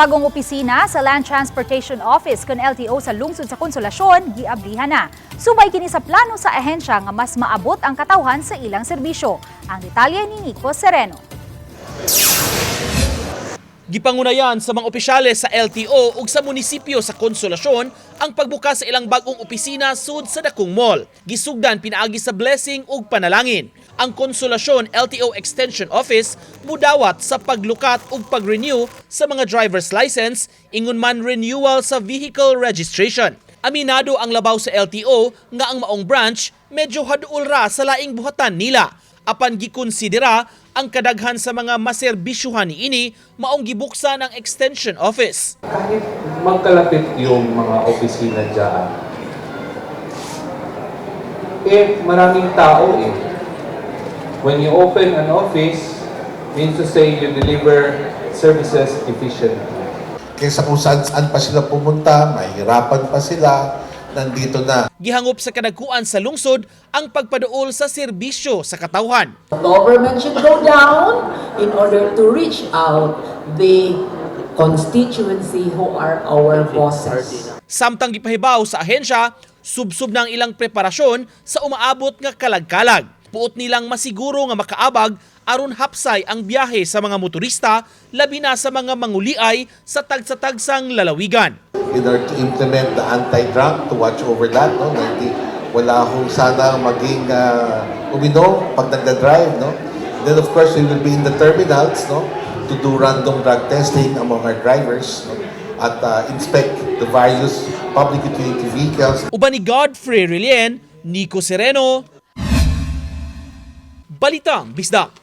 Bagong opisina sa Land Transportation Office kon LTO sa lungsod sa Konsolasyon giablihan na. Subay kini sa plano sa ahensya nga mas maabot ang katawhan sa ilang serbisyo. Ang detalye ni Nico Sereno. Gipangunayan sa mga opisyales sa LTO ug sa munisipyo sa Konsolasyon ang pagbukas sa ilang bagong opisina sud sa Dakong Mall. Gisugdan pinaagi sa blessing ug panalangin. Ang Konsolasyon LTO Extension Office mudawat sa paglukat ug pag-renew sa mga driver's license ingon man renewal sa vehicle registration. Aminado ang labaw sa LTO nga ang maong branch medyo hadul ra sa laing buhatan nila apan gikonsidera ang kadaghan sa mga maserbisyuhan niini maong gibuksan ang extension office. kahit magkalapit yung mga opisina dyan, eh, maraming tao eh. When you open an office, means to say you deliver services efficiently. Kaysa kung saan, saan pa sila pumunta, mahirapan pa sila, nandito na. Gihangop sa kadagkuan sa lungsod ang pagpaduol sa serbisyo sa katawhan. Government should go down in order to reach out the constituency who are our bosses. Samtang gipahibaw sa ahensya, subsub na ang ilang preparasyon sa umaabot nga kalag-kalag. Puot nilang masiguro nga makaabag aron hapsay ang biyahe sa mga motorista labi na sa mga manguliay sa tagsa-tagsang lalawigan. In order to implement the anti-drunk, to watch over that, no? Hindi, wala akong sana maging uh, uminom pag nagda-drive, no? Then of course, we will be in the terminals, no? To do random drug testing among our drivers, no? At uh, inspect the various public utility vehicles Uban ni Godfrey Rilien, Nico Sereno, Balitang Bisdak.